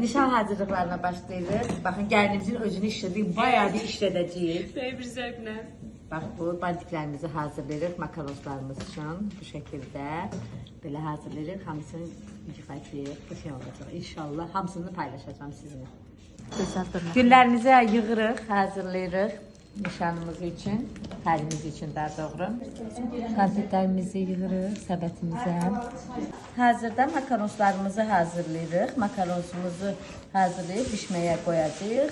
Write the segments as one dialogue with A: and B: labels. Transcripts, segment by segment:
A: nişan hazırlıqlarına başlayırıq. Baxın, gəlinimizin özünü işlədik, bayağı bir işlədəcəyik.
B: Böyle bir zevkle.
A: Bax, bu bantiklərimizi hazırlayırıq makarozlarımız üçün bu şəkildə. Belə hazırlayırıq, hamısını yığacağıq. Bu şey olacaq. İnşallah hamısını paylaşacağım sizinlə. Günlərimizi yığırıq, hazırlayırıq nişanımız üçün, təlimiz üçün daha doğru. Konfetlərimizi yığırıq səbətimizə. Hazırda makaronslarımızı hazırlayırıq. Makaronsumuzu hazırlayıb bişməyə qoyacağıq.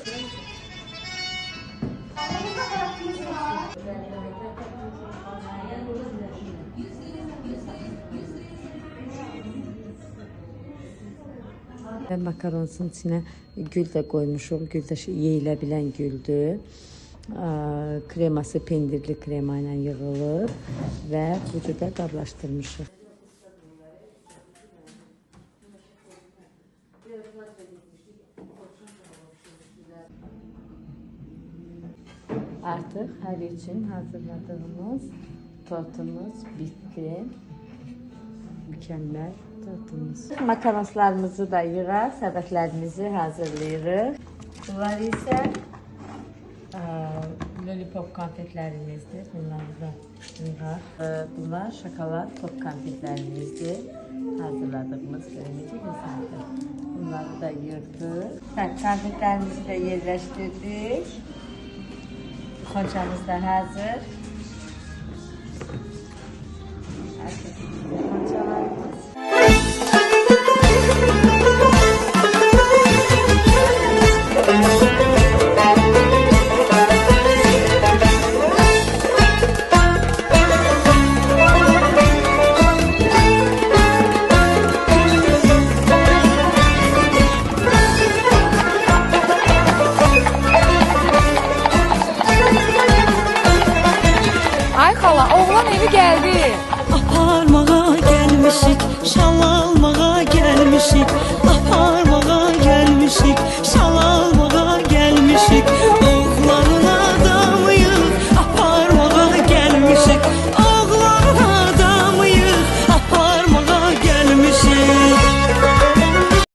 A: Və makaronun içinə gül də qoymuşuq. Gül də yeyilə bilən güldür. Kreması pendirli krema ilə yığılıb və bu cürdə qablaşdırmışıq. Artıq hər üçün hazırladığımız tortumuz bitdi. Mükəmməl tortumuz. Makaronslarımızı da yığaq, səbətlərimizi hazırlayırıq. Bunlar isə lollipop konfetlərimizdir. Bunları da yığaq. Ə, Bunlar şokolad top konfetlərimizdir. Hazırladığımız necə gözəldir. Bunları da yığdıq. Bəli, konfetlərimizi də yerləşdirdik. Xonçamız da hazır.
B: hala, oğlan evi geldi.
C: Aparmağa gelmişik, şal almağa gelmişik, aparmağa gelmişik,